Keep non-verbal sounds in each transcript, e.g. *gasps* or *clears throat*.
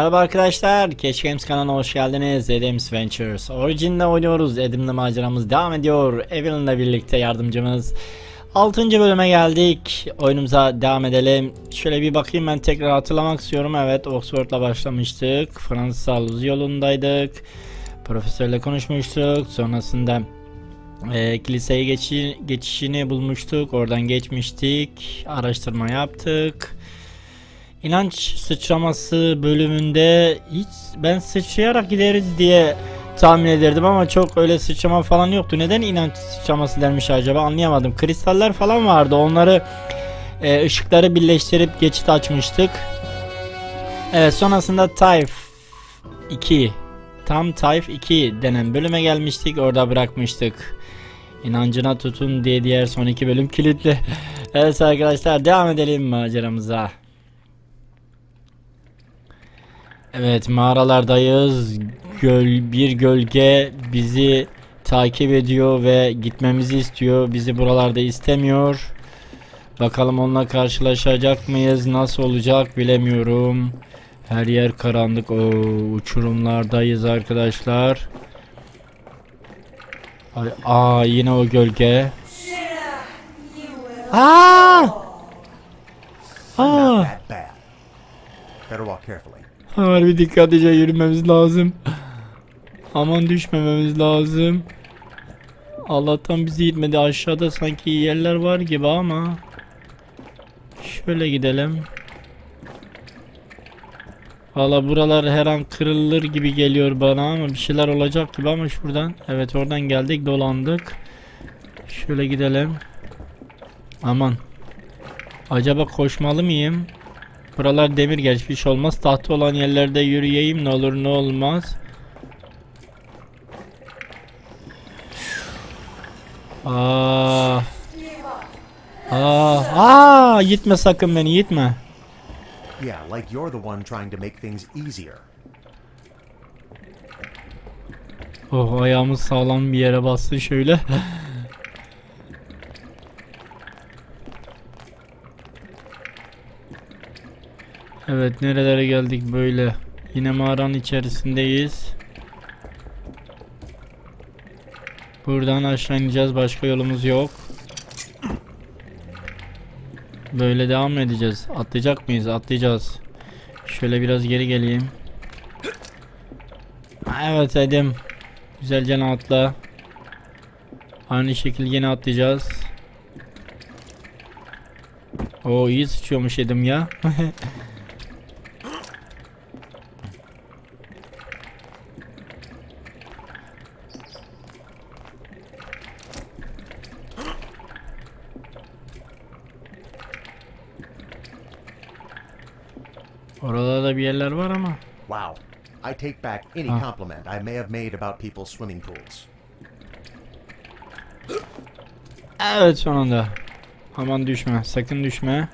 Merhaba arkadaşlar, Keşke Games kanalına hoş geldiniz. Adam's Ventures. Origin'de oynuyoruz. Adam'la maceramız devam ediyor. Evelyn'le birlikte yardımcımız. 6. bölüme geldik. Oyunumuza devam edelim. Şöyle bir bakayım ben tekrar hatırlamak istiyorum. Evet, Oxford'la başlamıştık. Fransız Luz yolundaydık. Profesörle konuşmuştuk. Sonrasında e, kiliseye geçi, geçişini bulmuştuk. Oradan geçmiştik. Araştırma yaptık. İnanç sıçraması bölümünde hiç ben sıçrayarak gideriz diye tahmin ederdim ama çok öyle sıçrama falan yoktu. Neden inanç sıçraması denmiş acaba anlayamadım. Kristaller falan vardı. Onları e, ışıkları birleştirip geçit açmıştık. Evet sonrasında Type 2 tam Type 2 denen bölüme gelmiştik. Orada bırakmıştık. İnancına tutun diye diğer son iki bölüm kilitli. *laughs* evet arkadaşlar devam edelim maceramıza. Evet mağaralardayız. Göl, bir gölge bizi takip ediyor ve gitmemizi istiyor. Bizi buralarda istemiyor. Bakalım onunla karşılaşacak mıyız? Nasıl olacak bilemiyorum. Her yer karanlık. O uçurumlardayız arkadaşlar. Ay, aa yine o gölge. Aa! Aa! Better walk carefully. Harbi dikkatlice yürümemiz lazım. Aman düşmememiz lazım. Allah'tan bizi gitmedi. Aşağıda sanki yerler var gibi ama. Şöyle gidelim. Valla buralar her an kırılır gibi geliyor bana ama bir şeyler olacak gibi ama şuradan. Evet oradan geldik dolandık. Şöyle gidelim. Aman. Acaba koşmalı mıyım? Buralar demir geçmiş olmaz. Tahta olan yerlerde yürüyeyim ne olur ne olmaz. Aa. Aa, aa, gitme sakın beni gitme. Yeah, like you're the one trying to make things easier. Oh ayağımız sağlam bir yere bastı şöyle. *laughs* evet nerelere geldik böyle. Yine mağaranın içerisindeyiz. Buradan aşağı ineceğiz. Başka yolumuz yok. Böyle devam edeceğiz? Atlayacak mıyız? Atlayacağız. Şöyle biraz geri geleyim. Evet Edim. Güzelce atla. Aynı şekilde yine atlayacağız. O iyi sıçıyormuş Edim ya. *laughs* Orada da bir yerler var ama. Wow. I take back any compliment I may have made about people's swimming pools. Evet sonunda. Aman düşme. Sakın düşme.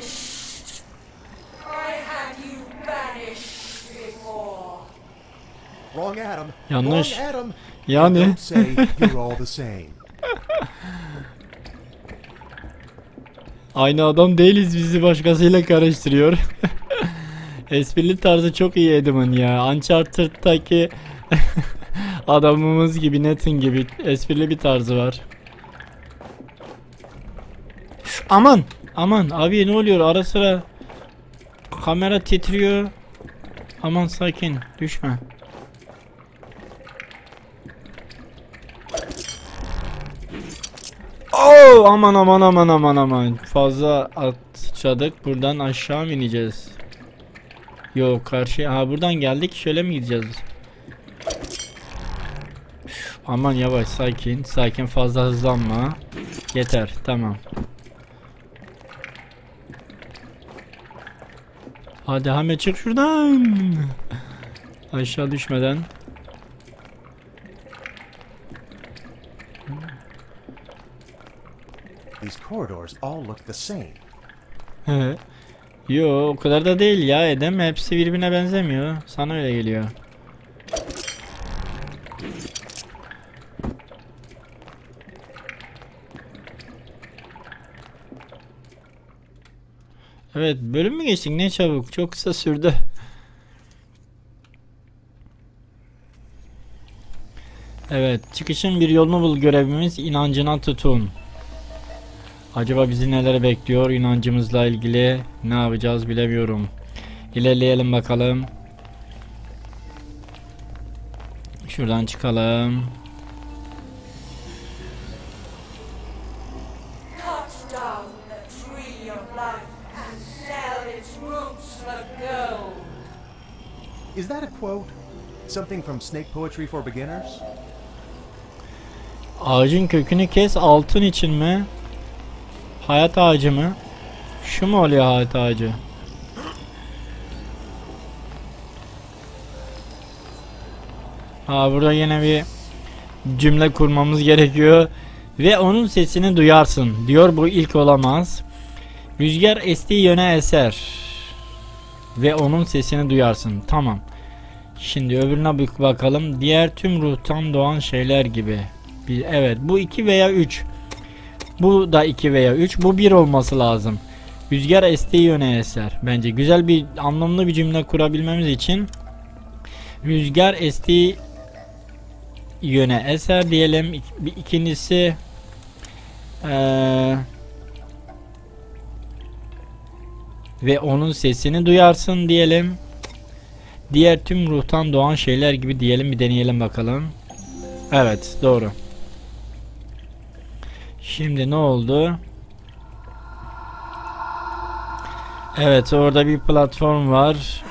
banished. I had you banished before. Wrong Adam. Yanlış. Wrong Adam. Yani. *laughs* Aynı adam değiliz bizi başkasıyla karıştırıyor. *laughs* Esprili tarzı çok iyi Adam'ın ya. Uncharted'daki *laughs* adamımız gibi Nathan gibi esprili bir tarzı var. Aman aman abi ne oluyor ara sıra kamera titriyor. Aman sakin düşme. Oo aman aman aman aman aman. Fazla atladık. Buradan aşağı mı ineceğiz? Yok karşı. Ha buradan geldik. Şöyle mi gideceğiz? Üf, Aman yavaş sakin. Sakin fazla hızlanma. Yeter tamam. Hadi Ahmet çık şuradan. Aşağı düşmeden. These corridors all look the same. Yo o kadar da değil ya Edem. Hepsi birbirine benzemiyor. Sana öyle geliyor. Evet bölüm mü geçtik ne çabuk çok kısa sürdü. Evet çıkışın bir yolunu bul görevimiz inancına tutun. Acaba bizi neler bekliyor inancımızla ilgili ne yapacağız bilemiyorum. İlerleyelim bakalım. Şuradan çıkalım. Is that a quote? Something from Snake Poetry for Beginners? Ağacın kökünü kes altın için mi? Hayat ağacı mı? Şu mu oluyor hayat ağacı? Ha burada yine bir cümle kurmamız gerekiyor. Ve onun sesini duyarsın. Diyor bu ilk olamaz. Rüzgar estiği yöne eser. Ve onun sesini duyarsın. Tamam. Şimdi öbürüne bir bakalım. Diğer tüm ruhtan doğan şeyler gibi. Bir, evet bu 2 veya 3. Bu da 2 veya 3. Bu 1 olması lazım. Rüzgar estiği yöne eser. Bence güzel bir anlamlı bir cümle kurabilmemiz için rüzgar estiği yöne eser diyelim. İk- ikincisi eee, ve onun sesini duyarsın diyelim. Diğer tüm ruhtan doğan şeyler gibi diyelim bir deneyelim bakalım. Evet doğru. Şimdi ne oldu? Evet orada bir platform var.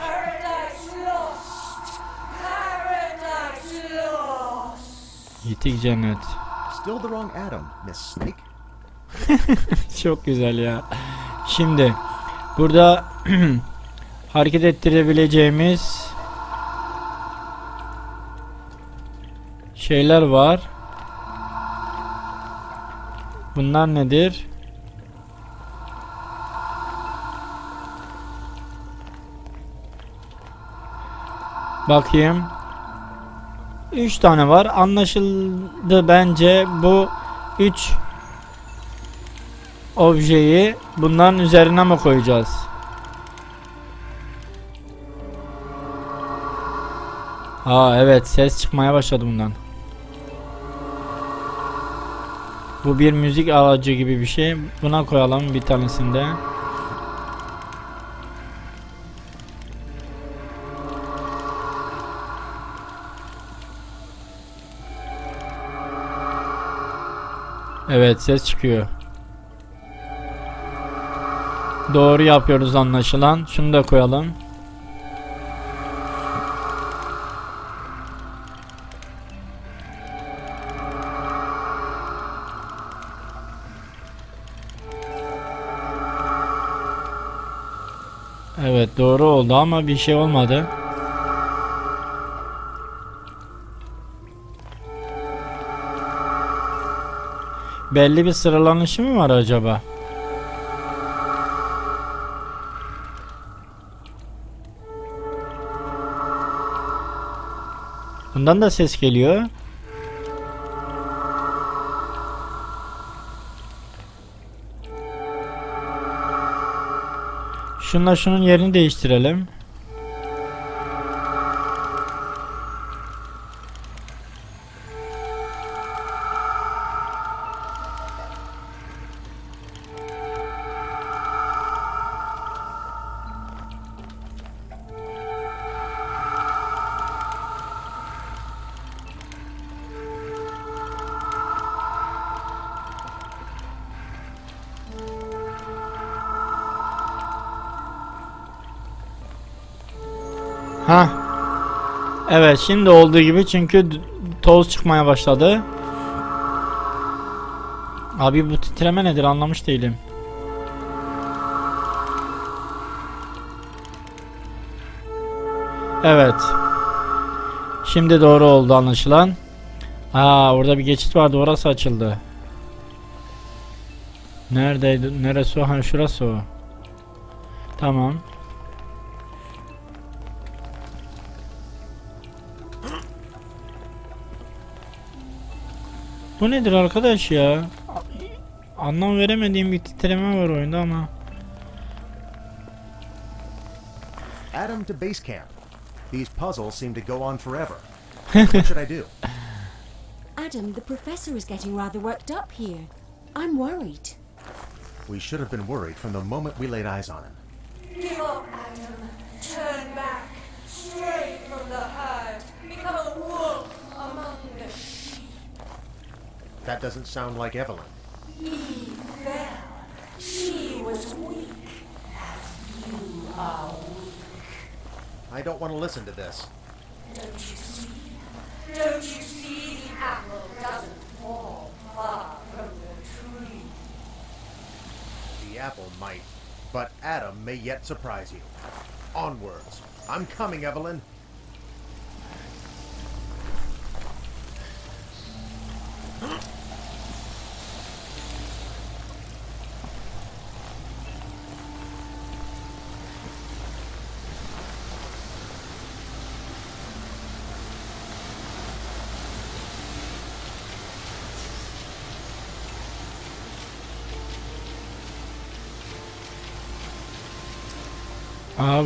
Yitik cennet. Still the wrong Adam, Miss Snake. *laughs* Çok güzel ya. Şimdi burada *clears throat* hareket ettirebileceğimiz şeyler var. Bunlar nedir? Bakayım. 3 tane var. Anlaşıldı bence bu 3 objeyi bunların üzerine mi koyacağız? Aa evet ses çıkmaya başladı bundan. Bu bir müzik aracı gibi bir şey. Buna koyalım bir tanesinde. Evet ses çıkıyor. Doğru yapıyoruz anlaşılan. Şunu da koyalım. Doğru oldu ama bir şey olmadı. Belli bir sıralanışı mı var acaba? Bundan da ses geliyor. Şunla şunun yerini değiştirelim. Ha. Evet şimdi olduğu gibi çünkü toz çıkmaya başladı. Abi bu titreme nedir anlamış değilim. Evet. Şimdi doğru oldu anlaşılan. Aa orada bir geçit vardı orası açıldı. Neredeydi? Neresi o? Ha şurası o. Tamam. Bu nedir arkadaş ya? Anlam veremediğim bir titreme var oyunda ama. Adam to base camp. These puzzles seem to go on forever. *laughs* what should I do? Adam, the professor is getting rather worked up here. I'm worried. We should have been worried from the moment we laid eyes on him. Give up, That doesn't sound like Evelyn. Eve fell. She was weak, as you are weak. I don't want to listen to this. Don't you see? Don't you see the apple doesn't fall far from the tree? The apple might, but Adam may yet surprise you. Onwards. I'm coming, Evelyn. *gasps* *gasps* *gasps*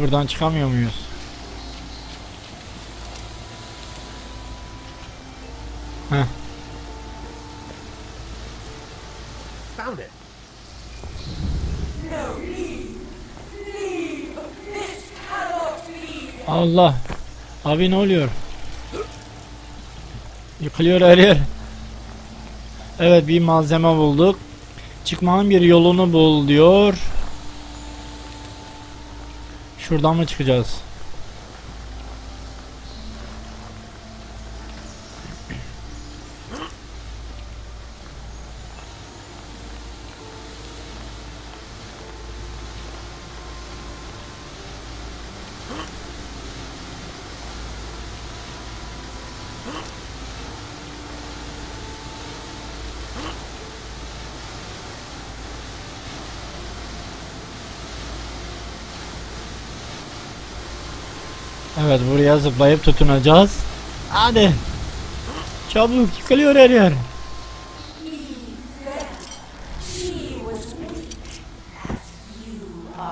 buradan çıkamıyor muyuz? Heh. Found it. Allah. Abi ne oluyor? Yıkılıyor her yer. Evet bir malzeme bulduk. Çıkmanın bir yolunu bul diyor. Şuradan mı çıkacağız? Evet buraya zıplayıp tutunacağız. Hadi. Çabuk yıkılıyor her yer.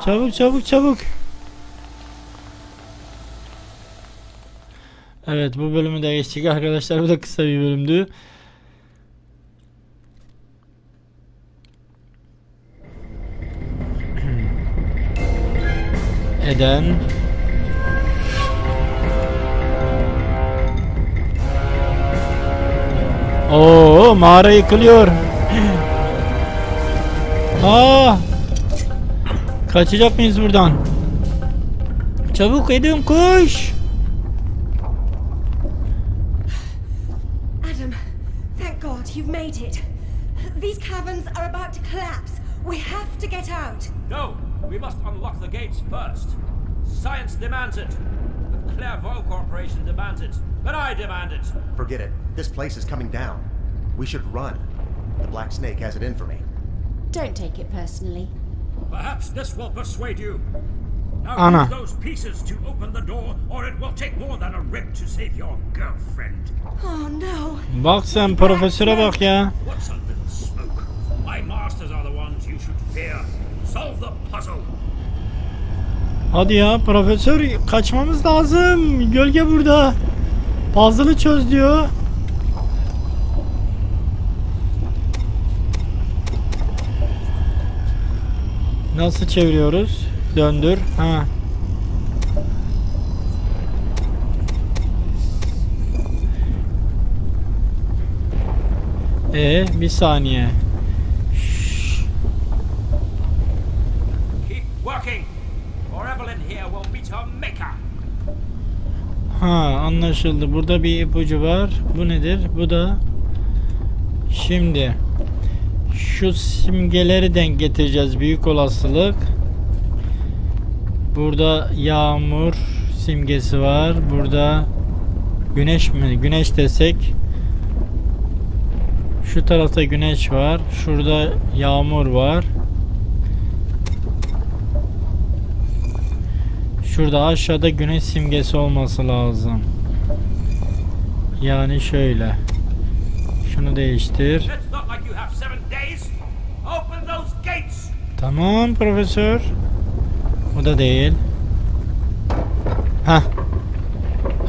Çabuk çabuk çabuk. Evet bu bölümü de geçtik arkadaşlar. Bu da kısa bir bölümdü. Eden Oh, Oo mağara yıkılıyor. Aa! Ah. Kaçacak mıyız buradan? Çabuk edin koş. Adam, thank God you've made it. These caverns are about to collapse. We have to get out. No, we must unlock the gates first. Science demands it. The Clairvaux Corporation demands it. But I demand it. Forget it. This place is coming down. We should run. The Black Snake has it in for me. Don't take it personally. Perhaps this will persuade you. Now Anna. use those pieces to open the door, or it will take more than a rib to save your girlfriend. Oh no. Bak sen profesöre bak ya. What's a little smoke? My masters are the ones you should fear. Solve the puzzle. Hadi ya profesör kaçmamız lazım. Gölge burada. Puzzle'ı çöz diyor. Nasıl çeviriyoruz? Döndür. Ha. E bir saniye. Ha anlaşıldı. Burada bir ipucu var. Bu nedir? Bu da şimdi şu simgeleri denk getireceğiz büyük olasılık. Burada yağmur simgesi var. Burada güneş mi? Güneş desek şu tarafta güneş var. Şurada yağmur var. Şurada aşağıda güneş simgesi olması lazım. Yani şöyle. Şunu değiştir. It's not like you have seven days. Open those gates. Tamam profesör. O da değil. Ha.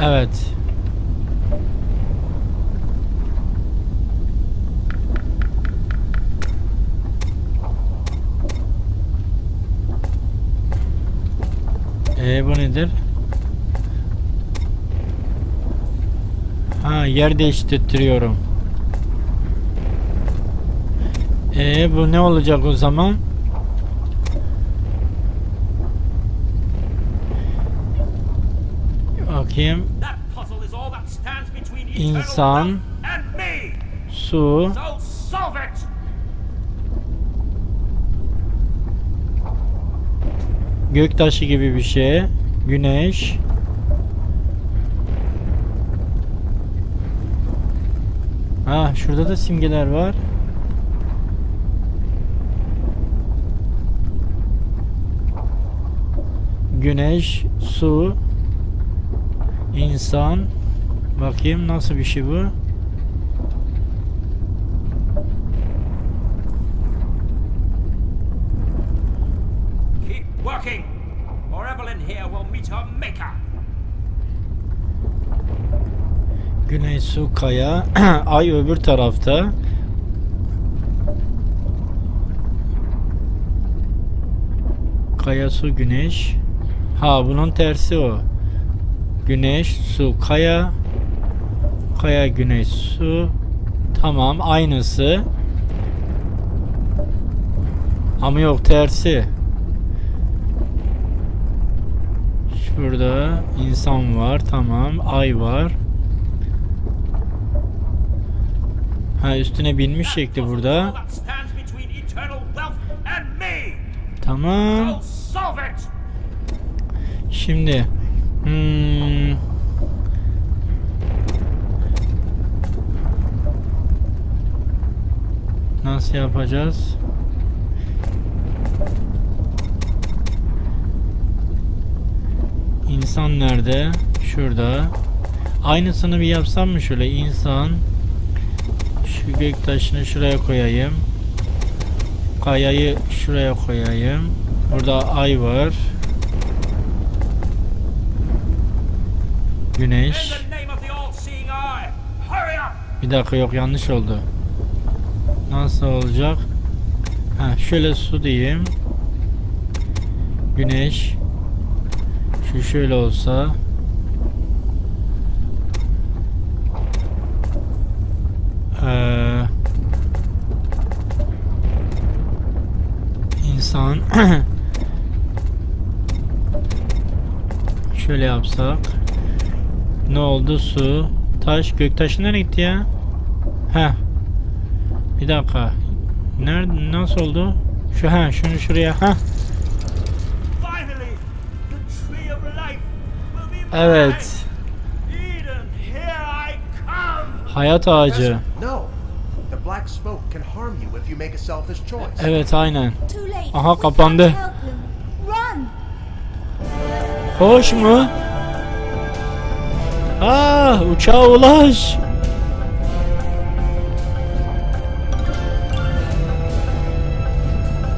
Evet. Ee bu nedir? Ha yer değiştirtiyorum. Ee bu ne olacak o zaman? Bakayım. That puzzle is all that stands between eternal İnsan. Su. Göktaşı gibi bir şey. Güneş. Ha şurada da simgeler var. Güneş, su, insan. Bakayım nasıl bir şey bu? Güneş, su, kaya. *clears throat* Ay öbür tarafta. Kaya, su, güneş. Ha bunun tersi o. Güneş, su, kaya. Kaya, güneş, su. Tamam aynısı. Ama yok tersi. Şurada insan var. Tamam. Ay var. Ha üstüne binmiş şekli burada. Tamam. Şimdi hmm, nasıl yapacağız? İnsan nerede? Şurada. Aynısını bir yapsam mı şöyle insan şu gök taşını şuraya koyayım. Kayayı şuraya koyayım. Burada ay var. In Güneş. the name of the all-seeing eye, hurry up. Bir dakika yok yanlış oldu. Nasıl olacak? Ha şöyle su diyeyim. Güneş. Şu şöyle olsa. Ee, insan. *clears throat* şöyle yapsak. Ne oldu su? Taş göktaşı nereye gitti ya? Heh. Bir dakika. Nerede nasıl oldu? Şu ha şunu şuraya ha. Evet. Hayat ağacı. Evet aynen. Aha, kapandı. Hoş mu? Aa uçağa ulaş.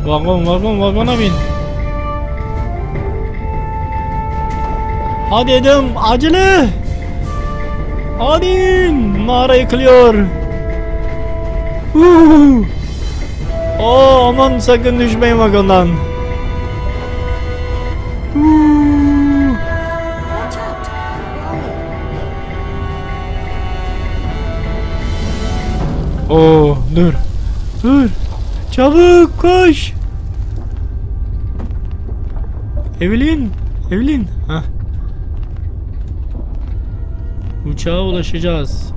Vagon vagon vagona bin. Hadi Edim acele. Hadi mağara yıkılıyor. Huu. Oo, aman sakın düşmeyin vagondan. Oo dur. Dur. Çabuk koş. Evelyn. Evelyn. Hah. Uçağa ulaşacağız.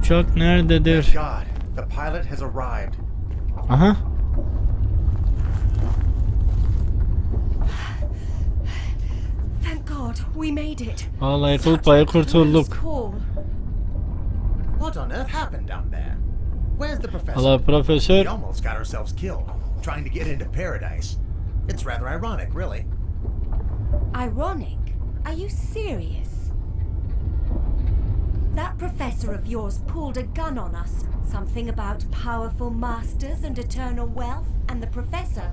Uçak nerededir? God, the pilot has arrived. Aha. Thank God, we made it. Vallahi kurtulduk. Call. What on earth happened down there? Where's the professor? Valla profesör We almost got ourselves killed trying to get into paradise. It's rather ironic, really. Ironic? Are you serious? That professor of yours pulled a gun on us. Something about powerful masters and eternal wealth, and the professor.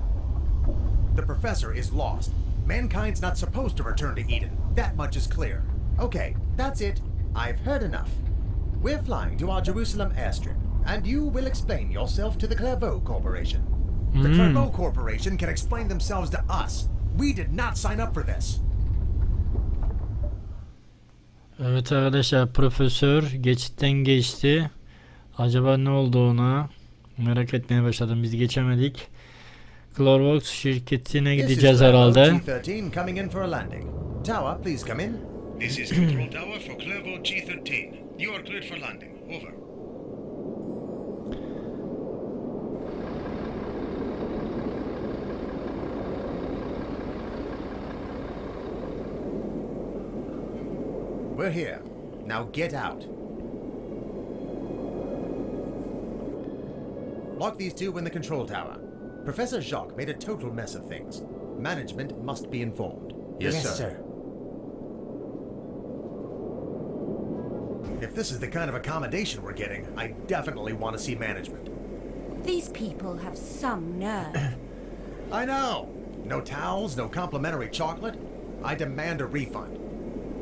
The professor is lost. Mankind's not supposed to return to Eden. That much is clear. Okay, that's it. I've heard enough. We're flying to our Jerusalem airstrip, and you will explain yourself to the Clairvaux Corporation. The Clairvaux Corporation can explain themselves to us. We did not sign up for this. Evet arkadaşlar profesör geçitten geçti. Acaba ne oldu ona? Merak etmeye başladım. Biz geçemedik. Clorox şirketine gideceğiz herhalde. G13 coming in for a landing. Tower, please come in. This is Control Tower for Clairvaux G13. You are cleared for landing. Over. We're here. Now get out. Lock these two in the control tower. Professor Jacques made a total mess of things. Management must be informed. Yes, sir. If this is the kind of accommodation we're getting, I definitely want to see management. These people have some nerve. *clears throat* I know. No towels, no complimentary chocolate. I demand a refund.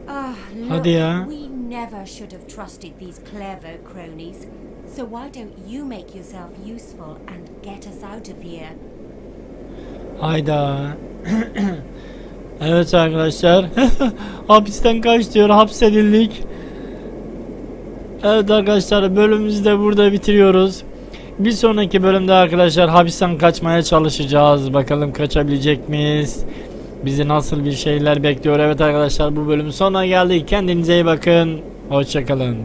Ah, Hadi ya. we never should have trusted these clever cronies. So why don't you make yourself useful and get us out of here? Hayda. *clears throat* evet arkadaşlar. *laughs* Hapisten kaç diyor. Hapsedildik. Evet arkadaşlar bölümümüzü de burada bitiriyoruz. Bir sonraki bölümde arkadaşlar hapisten kaçmaya çalışacağız. Bakalım kaçabilecek miyiz? Bizi nasıl bir şeyler bekliyor? Evet arkadaşlar bu bölümün sonuna geldik. Kendinize iyi bakın. Hoşçakalın.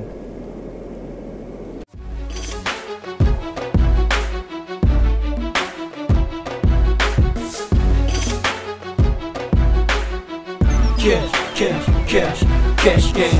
Cash, cash, cash, cash game.